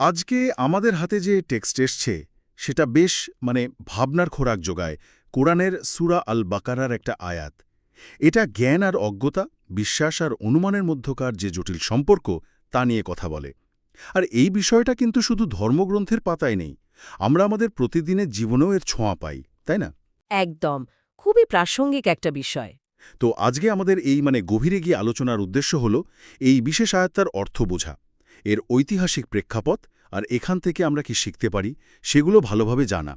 আজকে আমাদের হাতে যে টেক্সট এসছে সেটা বেশ মানে ভাবনার খোরাক যোগায়। কোরআনের সুরা আল বাকারার একটা আয়াত। এটা জ্ঞান আর অজ্ঞতা বিশ্বাস আর অনুমানের মধ্যকার যে জটিল সম্পর্ক তা নিয়ে কথা বলে। আর এই বিষয়টা কিন্তু শুধু ধর্মগ্রন্থের পাতায় নেই। আমরা আমাদের প্রতিদিনের জীবনেও এর ছোঁয়া পাই তাই না? একদম। খুবই প্রাসঙ্গিক একটা বিষয়। তো আজকে আমাদের এই মানে গভীরে গিয়ে আলোচনার উদ্দেশ্য হল এই বিশেষ আয়াত্তার অর্থ বোঝা। এর ঐতিহাসিক প্রেক্ষাপট আর এখান থেকে আমরা কি শিখতে পারি সেগুলো ভালোভাবে জানা।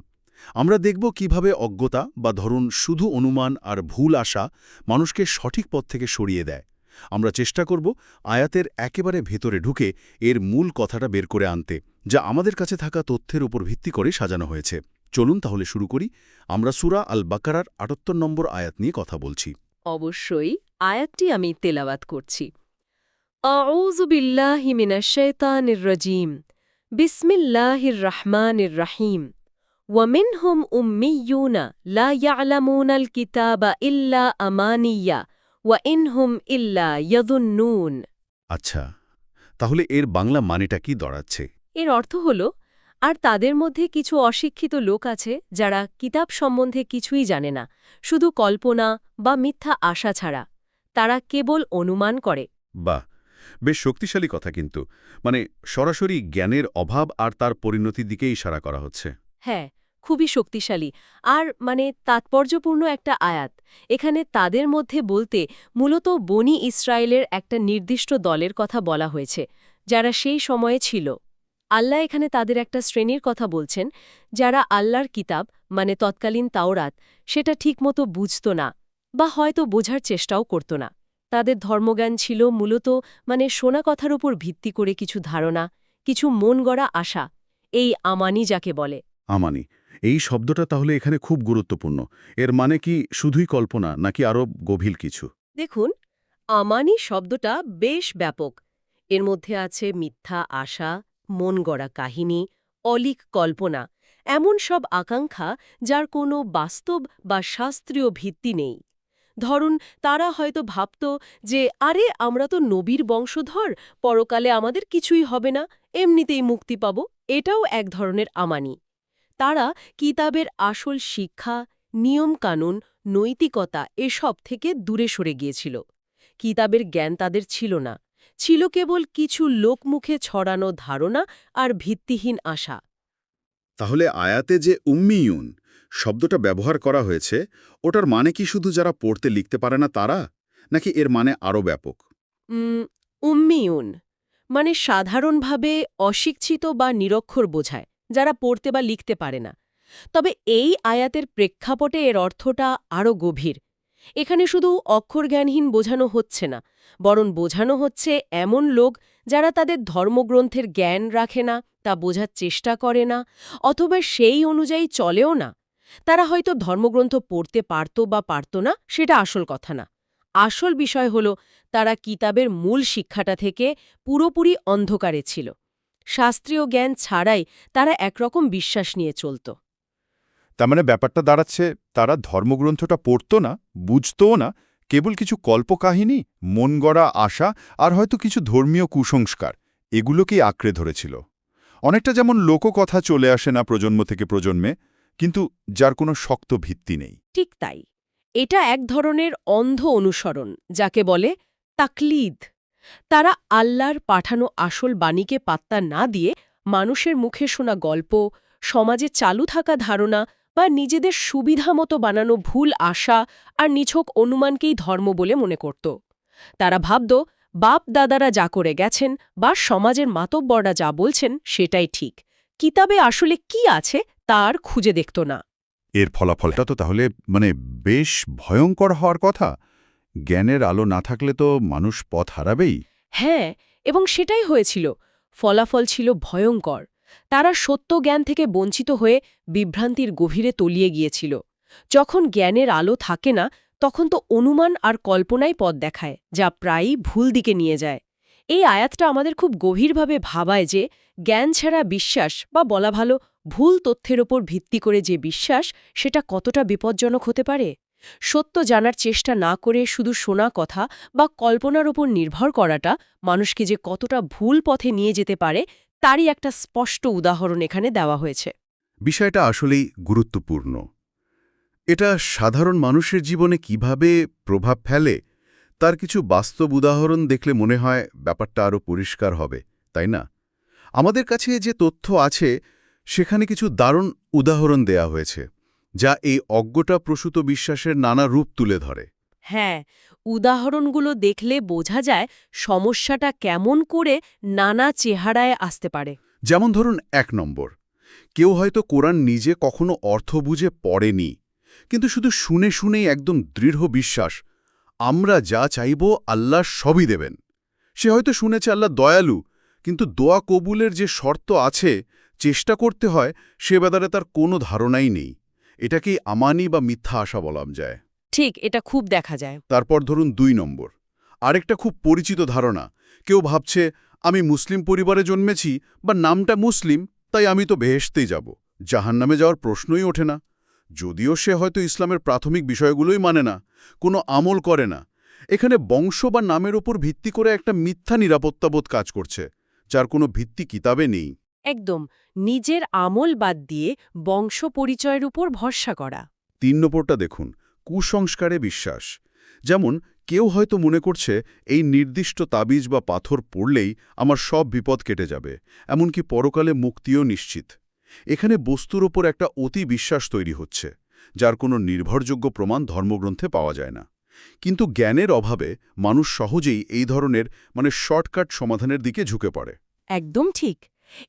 আমরা দেখব কীভাবে অজ্ঞতা বা ধরুন শুধু অনুমান আর ভুল আশা মানুষকে সঠিক পথ থেকে সরিয়ে দেয়। আমরা চেষ্টা করব আয়াতের একেবারে ভেতরে ঢুকে এর মূল কথাটা বের করে আনতে, যা আমাদের কাছে থাকা তথ্যের উপর ভিত্তি করে সাজানো হয়েছে। চলুন তাহলে শুরু করি। আমরা সুরা আল বাকারার আটাত্তর নম্বর আয়াত নিয়ে কথা বলছি। অবশ্যই, আয়াতটি আমি তেলাওয়াত করছি। আউযু বিল্লাহি মিনাশ শাইতানির রাজীম। বিসমিল্লাহির রহমানির রহিম। ওয়ামিনহুম উম্মিয়ুনা লা ইয়ালামুনাল কিতাবা ইল্লা আমানিয়া ওয়া ইনহুম ইল্লা ইয়াদুন্নুন আচ্ছা তাহলে এর বাংলা মানেটা কি দড়াচ্ছে? এর অর্থ হল আর তাদের মধ্যে কিছু অশিক্ষিত লোক আছে যারা কিতাব সম্বন্ধে কিছুই জানে না শুধু কল্পনা বা মিথ্যা আশা ছাড়া। তারা কেবল অনুমান করে। বাহ বেশ শক্তিশালী কথা কিন্তু। মানে সরাসরি জ্ঞানের অভাব আর তার পরিণতির দিকে ইশারা করা হচ্ছে। হ্যাঁ খুবই শক্তিশালী। আর মানে তাৎপর্যপূর্ণ একটা আয়াত। এখানে তাদের মধ্যে বলতে মূলত বনি ইসরায়েলের একটা নির্দিষ্ট দলের কথা বলা হয়েছে, যারা সেই সময়ে ছিল। আল্লাহ এখানে তাদের একটা শ্রেণির কথা বলছেন, যারা আল্লাহর কিতাব মানে তৎকালীন তাওরাত, সেটা ঠিকমতো বুঝত না বা হয়তো বোঝার চেষ্টাও করত না। তাদের ধর্মজ্ঞান ছিল মূলত মানে শোনা কথার উপর ভিত্তি করে কিছু ধারণা কিছু মন গড়া আশা এই আমানি যাকে বলে। আমানি এই শব্দটা তাহলে এখানে খুব গুরুত্বপূর্ণ। এর মানে কি শুধুই কল্পনা নাকি আরও গভীর কিছু? দেখুন আমানি শব্দটা বেশ ব্যাপক। এর মধ্যে আছে মিথ্যা আশা মন গড়া কাহিনী অলিক কল্পনা এমন সব আকাঙ্ক্ষা যার কোনো বাস্তব বা শাস্ত্রীয় ভিত্তি নেই। ধরুন, তারা হয়তো ভাবত যে, আরে, আমরা তো নবীর বংশধর, পরকালে আমাদের কিছুই হবে না, এমনিতেই মুক্তি পাব। এটাও এক ধরনের আমানি। তারা কিতাবের আসল শিক্ষা, নিয়মকানুন, নৈতিকতা এসব থেকে দূরে সরে গিয়েছিল। কিতাবের জ্ঞান তাদের ছিল না। ছিল কেবল কিছু লোকমুখে ছড়ানো ধারণা আর ভিত্তিহীন আশা। তাহলে আয়াতে যে উম্মিয়ুন শব্দটা ব্যবহার করা হয়েছে ওটার মানে কি শুধু যারা পড়তে লিখতে পারে না তারা নাকি এর মানে আরও ব্যাপক? উম, উম্মিউন মানে সাধারণভাবে অশিক্ষিত বা নিরক্ষর বোঝায় যারা পড়তে বা লিখতে পারে না। তবে এই আয়াতের প্রেক্ষাপটে এর অর্থটা আরও গভীর। এখানে শুধু অক্ষরজ্ঞানহীন বোঝানো হচ্ছে না বরং বোঝানো হচ্ছে এমন লোক যারা তাদের ধর্মগ্রন্থের জ্ঞান রাখে না তা বোঝার চেষ্টা করে না অথবা সেই অনুযায়ী চলেও না। তারা হয়তো ধর্মগ্রন্থ পড়তে পারত বা পারত না, সেটা আসল কথা না। আসল বিষয় হল, তারা কিতাবের মূল শিক্ষাটা থেকে পুরোপুরি অন্ধকারে ছিল। শাস্ত্রীয় জ্ঞান ছাড়াই তারা একরকম বিশ্বাস নিয়ে চলত। তার মানে ব্যাপারটা দাঁড়াচ্ছে, তারা ধর্মগ্রন্থটা পড়ত না, বুঝতও না, কেবল কিছু কল্পকাহিনী, মন গড়া আশা, আর হয়তো কিছু ধর্মীয় কুসংস্কার, এগুলোকেই আঁকড়ে ধরেছিল। অনেকটা যেমন লোককথা চলে আসে না প্রজন্ম থেকে প্রজন্মে কিন্তু যার কোনো শক্ত ভিত্তি নেই। ঠিক তাই। এটা এক ধরনের অন্ধ অনুসরণ, যাকে বলে তাকলিদ। তারা আল্লাহর পাঠানো আসল বাণীকে পাত্তা না দিয়ে মানুষের মুখে শোনা গল্প, সমাজে চালু থাকা ধারণা বা নিজেদের সুবিধামতো বানানো ভুল আশা আর নিছক অনুমানকেই ধর্ম বলে মনে করত। তারা ভাবত বাপ দাদারা যা করে গেছেন বা সমাজের মাতব্বররা যা বলছেন সেটাই ঠিক। কিতাবে আসলে কি আছে? তার খুঁজে দেখত না। এর ফলাফলটা তো তাহলে মানে বেশ ভয়ঙ্কর হওয়ার কথা। জ্ঞানের আলো না থাকলে তো মানুষ পথ হারাবেই। হ্যাঁ এবং সেটাই হয়েছিল। ফলাফল ছিল ভয়ঙ্কর। তারা সত্য জ্ঞান থেকে বঞ্চিত হয়ে বিভ্রান্তির গভীরে তলিয়ে গিয়েছিল। যখন জ্ঞানের আলো থাকে না তখন তো অনুমান আর কল্পনাই পথ দেখায় যা প্রায়ই ভুল দিকে নিয়ে যায়। এই আয়াতটা আমাদের খুব গভীরভাবে ভাবায় যে জ্ঞান ছাড়া বিশ্বাস বা বলা ভালো ভুল তথ্যের ওপর ভিত্তি করে যে বিশ্বাস, সেটা কতটা বিপজ্জনক হতে পারে? সত্য জানার চেষ্টা না করে শুধু শোনা কথা বা কল্পনার ওপর নির্ভর করাটা মানুষকে যে কতটা ভুল পথে নিয়ে যেতে পারে, তারই একটা স্পষ্ট উদাহরণ এখানে দেওয়া হয়েছে। বিষয়টা আসলেই গুরুত্বপূর্ণ। এটা সাধারণ মানুষের জীবনে কীভাবে প্রভাব ফেলে, তার কিছু বাস্তব উদাহরণ দেখলে মনে হয় ব্যাপারটা আরও পরিষ্কার হবে, তাই না? আমাদের কাছে যে তথ্য আছে সেখানে কিছু দারুণ উদাহরণ দেয়া হয়েছে যা এই অজ্ঞতা প্রসূত বিশ্বাসের নানা রূপ তুলে ধরে। হ্যাঁ উদাহরণগুলো দেখলে বোঝা যায় সমস্যাটা কেমন করে নানা চেহারায় আসতে পারে। যেমন ধরুন এক নম্বর কেউ হয়তো কোরআন নিজে কখনো অর্থ বুঝে পড়েনি কিন্তু শুধু শুনে শুনেই একদম দৃঢ় বিশ্বাস আমরা যা চাইব আল্লাহ সবই দেবেন। সে হয়তো শুনেছে আল্লাহ দয়ালু কিন্তু দোয়া কবুলের যে শর্ত আছে চেষ্টা করতে হয় সে ব্যাপারে তার কোনো ধারণাই নেই। এটাকেই আমানি বা মিথ্যা আশা বলাম যায়। ঠিক এটা খুব দেখা যায়। তারপর ধরুন দুই নম্বর। আরেকটা খুব পরিচিত ধারণা। কেউ ভাবছে আমি মুসলিম পরিবারে জন্মেছি বা নামটা মুসলিম তাই আমি তো বেহেশতেই যাব। জাহান্নামে যাওয়ার প্রশ্নই ওঠে না। যদিও সে হয়তো ইসলামের প্রাথমিক বিষয়গুলোই মানে না কোনো আমল করে না। এখানে বংশ বা নামের ওপর ভিত্তি করে একটা মিথ্যা নিরাপত্তাবোধ কাজ করছে। যার কোনো ভিত্তি কিতাবে নেই। একদম নিজের আমল বাদ দিয়ে বংশ পরিচয়ের উপর ভরসা করা। তিন নম্বরটা দেখুন কুসংস্কারে বিশ্বাস। যেমন কেউ হয়তো মনে করছে এই নির্দিষ্ট তাবিজ বা পাথর পড়লেই আমার সব বিপদ কেটে যাবে এমনকি পরকালে মুক্তিও নিশ্চিত। এখানে বস্তুর ওপর একটা অতি বিশ্বাস তৈরি হচ্ছে যার কোনো নির্ভরযোগ্য প্রমাণ ধর্মগ্রন্থে পাওয়া যায় না। কিন্তু জ্ঞানের অভাবে মানুষ সহজেই এই ধরনের মানে শর্টকাট সমাধানের দিকে ঝুঁকে পড়ে। একদম ঠিক।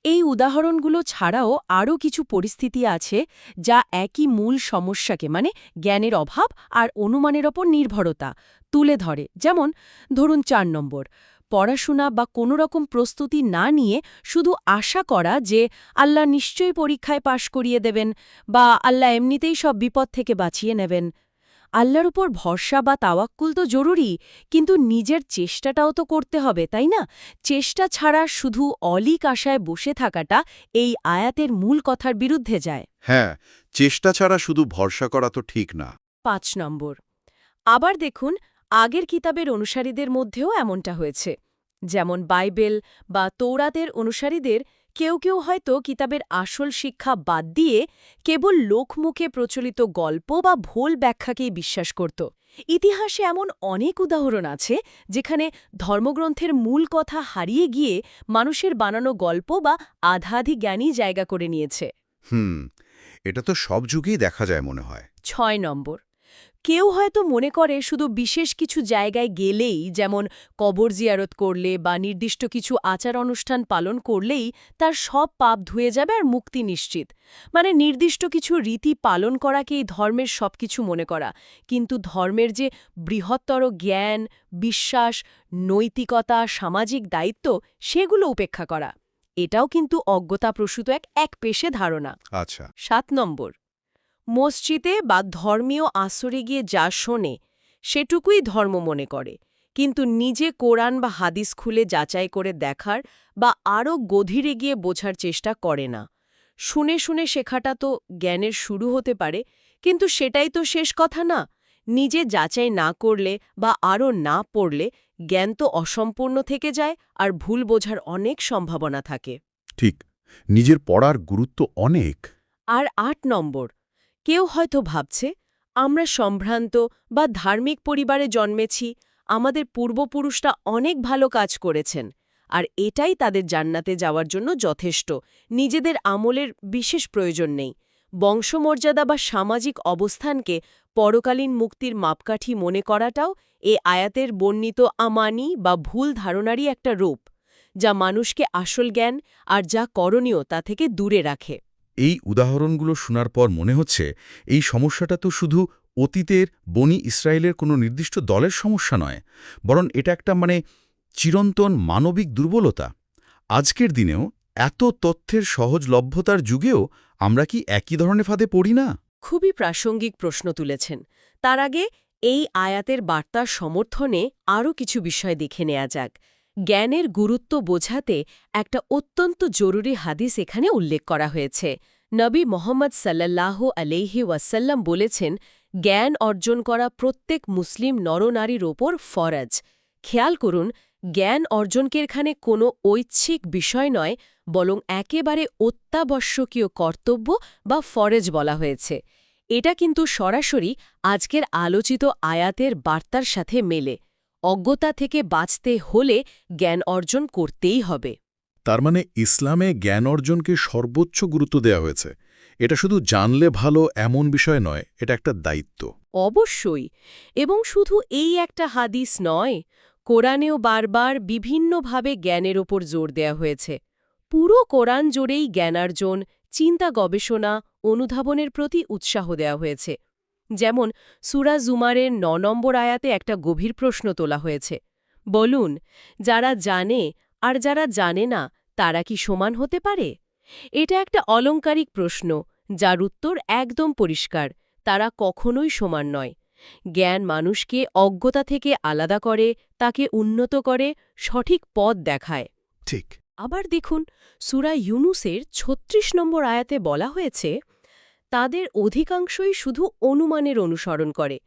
এই উদাহরণগুলো ছাড়াও আরও কিছু পরিস্থিতি আছে যা একই মূল সমস্যাকে মানে জ্ঞানের অভাব আর অনুমানের ওপর নির্ভরতা, তুলে ধরে। যেমন, ধরুন চার নম্বর, পড়াশোনা বা কোনো রকম প্রস্তুতি না নিয়ে শুধু আশা করা যে আল্লাহ নিশ্চয়ই পরীক্ষায় পাশ করিয়ে দেবেন বা আল্লাহ এমনিতেই সব বিপদ থেকে বাঁচিয়ে নেবেন। আল্লাহর উপর ভরসা বা তাওয়াক্কুল তো জরুরি কিন্তু নিজের চেষ্টাটাও তো করতে হবে তাই না? চেষ্টা ছাড়া শুধু অলিক আশায় বসে থাকাটা এই আয়াতের মূল কথার বিরুদ্ধে যায়। হ্যাঁ চেষ্টা ছাড়া শুধু ভরসা করা তো ঠিক না। পাঁচ নম্বর। আবার দেখুন আগের কিতাবের অনুসারীদের মধ্যেও এমনটা হয়েছে। যেমন বাইবেল বা তৌরাতের অনুসারীদের কেউ কেউ হয়তো কিতাবের আসল শিক্ষা বাদ দিয়ে কেবল লোকমুখে প্রচলিত গল্প বা ভুল ব্যাখ্যাকেই বিশ্বাস করত। ইতিহাসে এমন অনেক উদাহরণ আছে যেখানে ধর্মগ্রন্থের মূল কথা হারিয়ে গিয়ে মানুষের বানানো গল্প বা আধাআধি জ্ঞানী জায়গা করে নিয়েছে। হুম এটা তো সব যুগেই দেখা যায় মনে হয়। ছয় নম্বর। কেউ হয়তো মনে করে শুধু বিশেষ কিছু জায়গায় গেলেই যেমন কবর জিয়ারত করলে বা নির্দিষ্ট কিছু আচার অনুষ্ঠান পালন করলেই তার সব পাপ ধুয়ে যাবে আর মুক্তি নিশ্চিত। মানে নির্দিষ্ট কিছু রীতি পালন করাকেই ধর্মের সবকিছু মনে করা। কিন্তু ধর্মের যে বৃহত্তর জ্ঞান বিশ্বাস নৈতিকতা সামাজিক দায়িত্ব সেগুলো উপেক্ষা করা। এটাও কিন্তু অজ্ঞতাপ্রসূত এক এক পেশে ধারণা। আচ্ছা। সাত নম্বর মসজিদে বা ধর্মীয় আসরে গিয়ে যা শোনে সেটুকুই ধর্ম মনে করে। কিন্তু নিজে কোরআন বা হাদিস খুলে যাচাই করে দেখার বা আরও গভীরে গিয়ে বোঝার চেষ্টা করে না। শুনে শুনে শেখাটা তো জ্ঞানের শুরু হতে পারে কিন্তু সেটাই তো শেষ কথা না। নিজে যাচাই না করলে বা আরও না পড়লে জ্ঞান তো অসম্পূর্ণ থেকে যায় আর ভুল বোঝার অনেক সম্ভাবনা থাকে। ঠিক নিজের পড়ার গুরুত্ব অনেক। আর আট নম্বর কেউ হয়তো ভাবছে, আমরা সম্ভ্রান্ত বা ধার্মিক পরিবারে জন্মেছি, আমাদের পূর্বপুরুষরা অনেক ভালো কাজ করেছেন, আর এটাই তাদের জান্নাতে যাওয়ার জন্য যথেষ্ট, নিজেদের আমলের বিশেষ প্রয়োজন নেই। বংশমর্যাদা বা সামাজিক অবস্থানকে পরকালীন মুক্তির মাপকাঠি মনে করাটাও এ আয়াতের বর্ণিত আমানি বা ভুল ধারণারই একটা রূপ, যা মানুষকে আসল জ্ঞান আর যা করণীয় তা থেকে দূরে রাখে। এই উদাহরণগুলো শোনার পর মনে হচ্ছে এই সমস্যাটা তো শুধু অতীতের বনি ইসরায়েলের কোনো নির্দিষ্ট দলের সমস্যা নয়, বরং এটা একটা মানে চিরন্তন মানবিক দুর্বলতা। আজকের দিনেও এত তথ্যের সহজলভ্যতার যুগেও আমরা কি একই ধরনের ফাঁদে পড়ি না? খুবই প্রাসঙ্গিক প্রশ্ন তুলেছেন। তার আগে এই আয়াতের বার্তার সমর্থনে আরও কিছু বিষয় দেখে নেওয়া যাক। জ্ঞানের গুরুত্ব বোঝাতে একটা অত্যন্ত জরুরি হাদিস এখানে উল্লেখ করা হয়েছে। নবী মোহাম্মদ সাল্লাল্লাহ আলাইহি ওয়াসাল্লাম বলেছেন, জ্ঞান অর্জন করা প্রত্যেক মুসলিম নরনারীর ওপর ফরজ। খেয়াল করুন, জ্ঞান অর্জনকে এখানে কোনো ঐচ্ছিক বিষয় নয়, বরং একেবারে অত্যাবশ্যকীয় কর্তব্য বা ফরেজ বলা হয়েছে। এটা কিন্তু সরাসরি আজকের আলোচিত আয়াতের বার্তার সাথে মেলে। অজ্ঞতা থেকে বাঁচতে হলে জ্ঞান অর্জন করতেই হবে। তার মানে ইসলামে জ্ঞান অর্জনকে সর্বোচ্চ গুরুত্ব দেওয়া হয়েছে। এটা শুধু জানলে ভালো এমন বিষয় নয় এটা একটা দায়িত্ব। অবশ্যই। এবং শুধু এই একটা হাদিস নয় কোরআনেও বারবার বিভিন্নভাবে জ্ঞানের ওপর জোর দেয়া হয়েছে। পুরো কোরআন জোরেই জ্ঞানার্জন চিন্তা গবেষণা অনুধাবনের প্রতি উৎসাহ দেওয়া হয়েছে। যেমন সুরা জুমারের ন নম্বর আয়াতে একটা গভীর প্রশ্ন তোলা হয়েছে। বলুন যারা জানে আর যারা জানে না তারা কি সমান হতে পারে? এটা একটা অলঙ্কারিক প্রশ্ন যার উত্তর একদম পরিষ্কার তারা কখনোই সমান নয়। জ্ঞান মানুষকে অজ্ঞতা থেকে আলাদা করে তাকে উন্নত করে সঠিক পথ দেখায়। ঠিক। আবার দেখুন সুরা ইউনুসের ৩৬ নম্বর আয়াতে বলা হয়েছে তাদের অধিকাংশই শুধু অনুমানের অনুসরণ করে।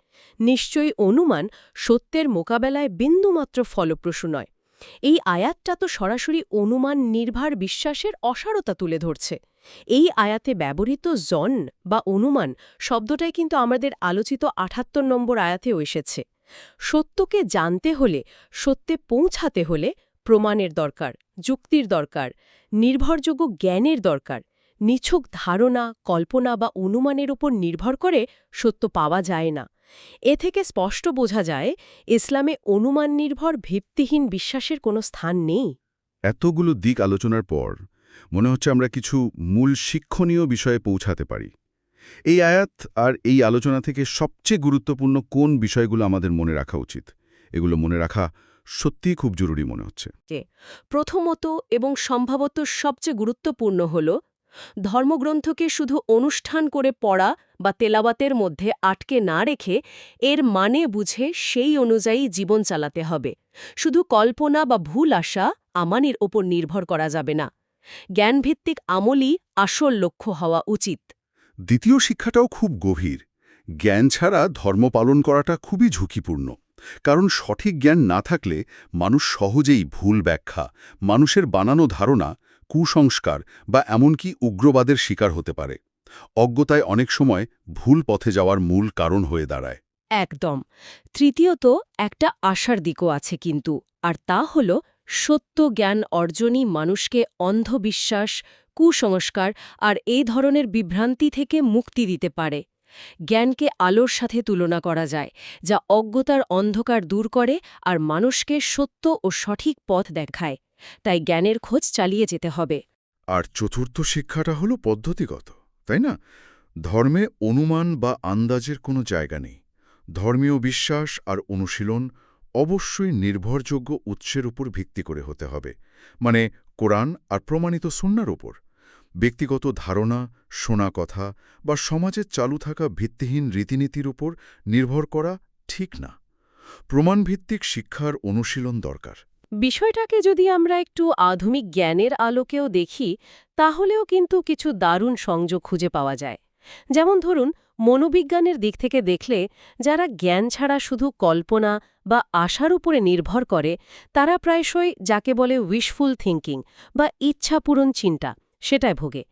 নিশ্চয়ই অনুমান সত্যের মোকাবেলায় বিন্দুমাত্র ফলপ্রসূ নয়। এই আয়াতটা তো সরাসরি অনুমান নির্ভার বিশ্বাসের অসারতা তুলে ধরছে। এই আয়াতে ব্যবহৃত জন বা অনুমান শব্দটাই কিন্তু আমাদের আলোচিত আঠাত্তর নম্বর আয়াতেও এসেছে। সত্যকে জানতে হলে, সত্যে পৌঁছাতে হলে প্রমাণের দরকার, যুক্তির দরকার, নির্ভরযোগ্য জ্ঞানের দরকার। নিছক ধারণা কল্পনা বা অনুমানের উপর নির্ভর করে সত্য পাওয়া যায় না। এ থেকে স্পষ্ট বোঝা যায় ইসলামে অনুমান নির্ভর ভিত্তিহীন বিশ্বাসের কোনো স্থান নেই। এতগুলো দিক আলোচনার পর মনে হচ্ছে আমরা কিছু মূল শিক্ষণীয় বিষয়ে পৌঁছাতে পারি। এই আয়াত আর এই আলোচনা থেকে সবচেয়ে গুরুত্বপূর্ণ কোন বিষয়গুলো আমাদের মনে রাখা উচিত? এগুলো মনে রাখা সত্যিই খুব জরুরি মনে হচ্ছে। প্রথমত এবং সম্ভবত সবচেয়ে গুরুত্বপূর্ণ হল ধর্মগ্রন্থকে শুধু অনুষ্ঠান করে পড়া বা তেলাবাতের মধ্যে আটকে না রেখে এর মানে বুঝে সেই অনুযায়ী জীবন চালাতে হবে। শুধু কল্পনা বা ভুল আশা আমানের ওপর নির্ভর করা যাবে না। জ্ঞানভিত্তিক আমলই আসল লক্ষ্য হওয়া উচিত। দ্বিতীয় শিক্ষাটাও খুব গভীর। জ্ঞান ছাড়া ধর্ম পালন করাটা খুবই ঝুঁকিপূর্ণ। কারণ সঠিক জ্ঞান না থাকলে মানুষ সহজেই ভুল ব্যাখ্যা, মানুষের বানানো ধারণা কুসংস্কার বা এমনকি উগ্রবাদের শিকার হতে পারে। অজ্ঞতায় অনেক সময় ভুল পথে যাওয়ার মূল কারণ হয়ে দাঁড়ায়। একদম। তৃতীয়ত, একটা আশার দিকও আছে কিন্তু, আর তা হল সত্য জ্ঞান অর্জনই মানুষকে অন্ধবিশ্বাস, কুসংস্কার আর এই ধরনের বিভ্রান্তি থেকে মুক্তি দিতে পারে। জ্ঞানকে আলোর সাথে তুলনা করা যায়, যা অজ্ঞতার অন্ধকার দূর করে আর মানুষকে সত্য ও সঠিক পথ দেখায়। তাই জ্ঞানের খোঁজ চালিয়ে যেতে হবে। আর চতুর্থ শিক্ষাটা হলো পদ্ধতিগত, তাই না? ধর্মে অনুমান বা আন্দাজের কোনো জায়গা নেই। ধর্মীয় বিশ্বাস আর অনুশীলন অবশ্যই নির্ভরযোগ্য উৎসের উপর ভিত্তি করে হতে হবে। মানে কোরআন আর প্রমাণিত সুন্নার উপর। ব্যক্তিগত ধারণা, শোনা কথা বা সমাজে চালু থাকা ভিত্তিহীন রীতিনীতির উপর নির্ভর করা ঠিক না। প্রমাণভিত্তিক শিক্ষার অনুশীলন দরকার। বিষয়টাকে যদি আমরা একটু আধুনিক জ্ঞানের আলোকেও দেখি, তাহলেও কিন্তু কিছু দারুণ সংযোগ খুঁজে পাওয়া যায়। যেমন ধরুন, মনোবিজ্ঞানের দিক থেকে দেখলে, যারা জ্ঞান ছাড়া শুধু কল্পনা বা আশার উপরে নির্ভর করে, তারা প্রায়শই যাকে বলে উইশফুল থিঙ্কিং বা ইচ্ছাপূরণ চিন্তা সেটাই ভোগে।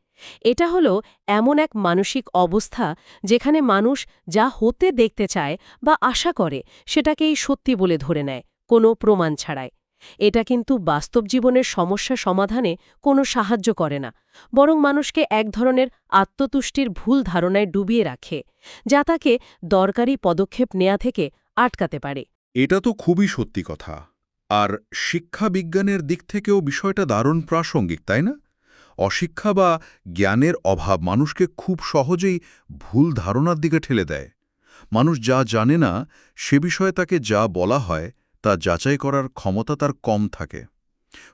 এটা হলো এমন এক মানসিক অবস্থা যেখানে মানুষ যা হতে দেখতে চায় বা আশা করে সেটাকেই সত্যি বলে ধরে নেয়, কোনো প্রমাণ ছাড়াই। এটা কিন্তু বাস্তব জীবনের সমস্যা সমাধানে কোনো সাহায্য করে না, বরং মানুষকে এক ধরনের আত্মতুষ্টির ভুল ধারণায় ডুবিয়ে রাখে, যা তাকে দরকারি পদক্ষেপ নেয়া থেকে আটকাতে পারে। এটা তো খুবই সত্যি কথা। আর শিক্ষা বিজ্ঞানের দিক থেকেও বিষয়টা দারুণ প্রাসঙ্গিক, তাই না? অশিক্ষা বা জ্ঞানের অভাব মানুষকে খুব সহজেই ভুল ধারণার দিকে ঠেলে দেয়। মানুষ যা জানে না, সে বিষয়ে তাকে যা বলা হয়, তা যাচাই করার ক্ষমতা তার কম থাকে।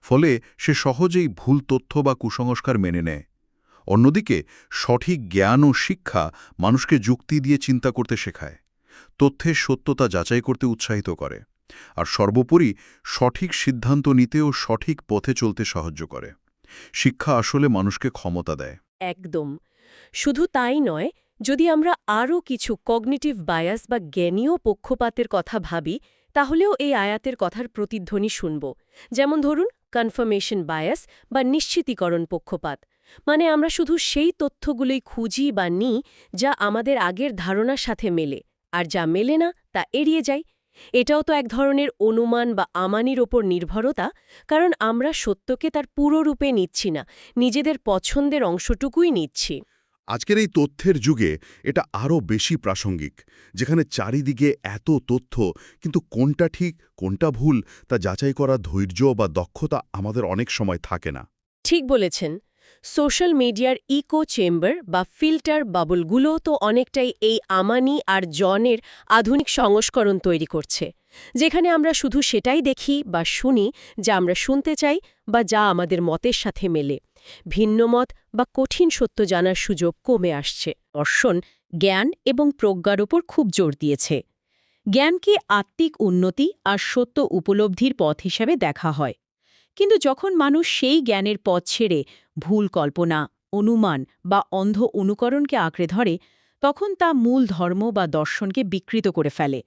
ফলে সে সহজেই ভুল তথ্য বা কুসংস্কার মেনে নেয়। অন্যদিকে, সঠিক জ্ঞান ও শিক্ষা মানুষকে যুক্তি দিয়ে চিন্তা করতে শেখায়। তথ্যের সত্যতা যাচাই করতে উৎসাহিত করে। আর সর্বোপরি সঠিক সিদ্ধান্ত নিতেও সঠিক পথে চলতে সাহায্য করে। শিক্ষা আসলে মানুষকে ক্ষমতা দেয়। একদম। শুধু তাই নয়, যদি আমরা আরও কিছু কগনিটিভ বায়াস বা জ্ঞানীয় পক্ষপাতের কথা ভাবি, তাহলেও এই আয়াতের কথার প্রতিধ্বনি শুনব। যেমন ধরুন কনফার্মেশন বায়াস বা নিশ্চিতীকরণ পক্ষপাত। মানে আমরা শুধু সেই তথ্যগুলোই খুঁজি বা নিই, যা আমাদের আগের ধারণার সাথে মেলে। আর যা মেলে না, তা এড়িয়ে যাই। এটাও তো এক ধরনের অনুমান বা আমানির ওপর নির্ভরতা কারণ আমরা সত্যকে তার পুরো রূপে নিচ্ছি না নিজেদের পছন্দের অংশটুকুই নিচ্ছি। আজকের এই তথ্যের যুগে এটা আরও বেশি প্রাসঙ্গিক যেখানে চারিদিকে এত তথ্য কিন্তু কোনটা ঠিক কোনটা ভুল তা যাচাই করা ধৈর্য বা দক্ষতা আমাদের অনেক সময় থাকে না। ঠিক বলেছেন। সোশ্যাল মিডিয়ার ইকো চেম্বার বা ফিল্টার বাবলগুলো তো অনেকটাই এই আমানি আর জনের আধুনিক সংস্করণ তৈরি করছে, যেখানে আমরা শুধু সেটাই দেখি বা শুনি যা আমরা শুনতে চাই বা যা আমাদের মতের সাথে মেলে। ভিন্নমত বা কঠিন সত্য জানার সুযোগ কমে আসছে। দর্শন, জ্ঞান এবং প্রজ্ঞার ওপর খুব জোর দিয়েছে। জ্ঞানকে আত্মিক উন্নতি আর সত্য উপলব্ধির পথ হিসাবে দেখা হয়। কিন্তু যখন মানুষ সেই জ্ঞানের পথ ছেড়ে ভুল কল্পনা, অনুমান বা অন্ধ অনুকরণকে আঁকড়ে ধরে, তখন তা মূল ধর্ম বা দর্শনকে বিকৃত করে ফেলে।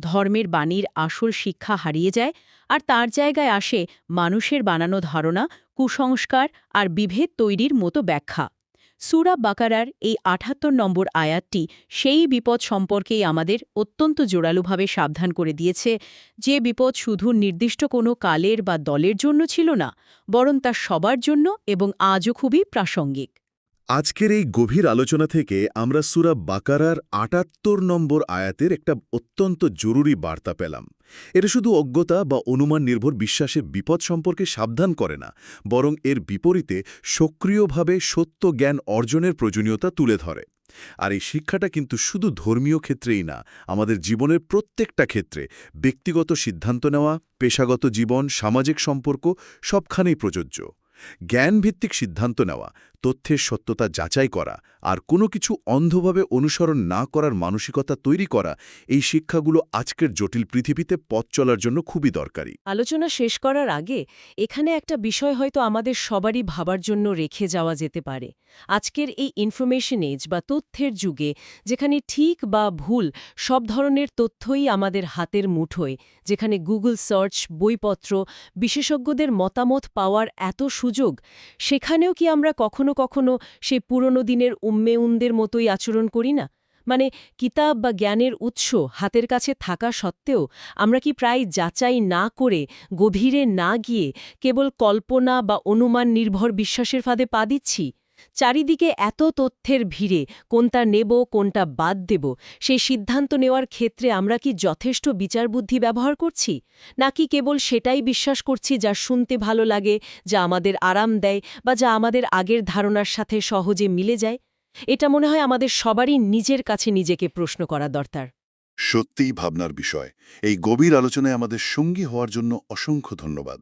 ধর্মের বাণীর আসল শিক্ষা হারিয়ে যায় আর তার জায়গায় আসে মানুষের বানানো ধারণা, কুসংস্কার আর বিভেদ তৈরির মতো ব্যাখ্যা। সুরা বাকারার এই আঠাত্তর নম্বর আয়াতটি সেই বিপদ সম্পর্কেই আমাদের অত্যন্ত জোরালোভাবে সাবধান করে দিয়েছে। যে বিপদ শুধু নির্দিষ্ট কোনো কালের বা দলের জন্য ছিল না, বরং তা সবার জন্য এবং আজও খুবই প্রাসঙ্গিক। আজকের এই গভীর আলোচনা থেকে আমরা সুরা বাকারার আটাত্তর নম্বর আয়াতের একটা অত্যন্ত জরুরি বার্তা পেলাম। এটা শুধু অজ্ঞতা বা অনুমান নির্ভর বিশ্বাসের বিপদ সম্পর্কে সাবধান করে না, বরং এর বিপরীতে সক্রিয়ভাবে সত্য জ্ঞান অর্জনের প্রয়োজনীয়তা তুলে ধরে। আর এই শিক্ষাটা কিন্তু শুধু ধর্মীয় ক্ষেত্রেই না, আমাদের জীবনের প্রত্যেকটা ক্ষেত্রে, ব্যক্তিগত সিদ্ধান্ত নেওয়া, পেশাগত জীবন, সামাজিক সম্পর্ক, সবখানেই প্রযোজ্য। জ্ঞানভিত্তিক সিদ্ধান্ত নেওয়া তথ্যের সত্যতা যাচাই করা আর কোনো কিছু অন্ধভাবে অনুসরণ না করার মানসিকতা তৈরি করা, এই শিক্ষাগুলো আজকের জটিল পৃথিবীতে পথ চলার জন্য খুবই দরকারি। আলোচনা শেষ করার আগে, এখানে একটা বিষয় হয়তো আমাদের সবারই ভাবার জন্য রেখে যাওয়া যেতে পারে। আজকের এই ইনফরমেশন এজ বা তথ্যের যুগে, যেখানে ঠিক বা ভুল সব ধরনের তথ্যই আমাদের হাতের মুঠোয়, যেখানে গুগল সার্চ বইপত্র, বিশেষজ্ঞদের মতামত পাওয়ার এত সুযোগ, সেখানেও কি আমরা কখনো কখনো সে পুরনো দিনের উম্মেউনদের মতোই আচরণ করি না? মানে কিতাব বা জ্ঞানের উৎস হাতের কাছে থাকা সত্ত্বেও আমরা কি প্রায় যাচাই না করে, গভীরে না গিয়ে কেবল কল্পনা বা অনুমান নির্ভর বিশ্বাসের ফাঁদে পা দিচ্ছি? চারিদিকে এত তথ্যের ভিড়ে কোনটা নেব, কোনটা বাদ দেব, সেই সিদ্ধান্ত নেওয়ার ক্ষেত্রে আমরা কি যথেষ্ট বিচারবুদ্ধি ব্যবহার করছি? নাকি কেবল সেটাই বিশ্বাস করছি যা শুনতে ভালো লাগে, যা আমাদের আরাম দেয় বা যা আমাদের আগের ধারণার সাথে সহজে মিলে যায়? এটা মনে হয় আমাদের সবারই নিজের কাছে নিজেকে প্রশ্ন করা দরকার। সত্যিই ভাবনার বিষয়। এই গভীর আলোচনায় আমাদের সঙ্গী হওয়ার জন্য অসংখ্য ধন্যবাদ।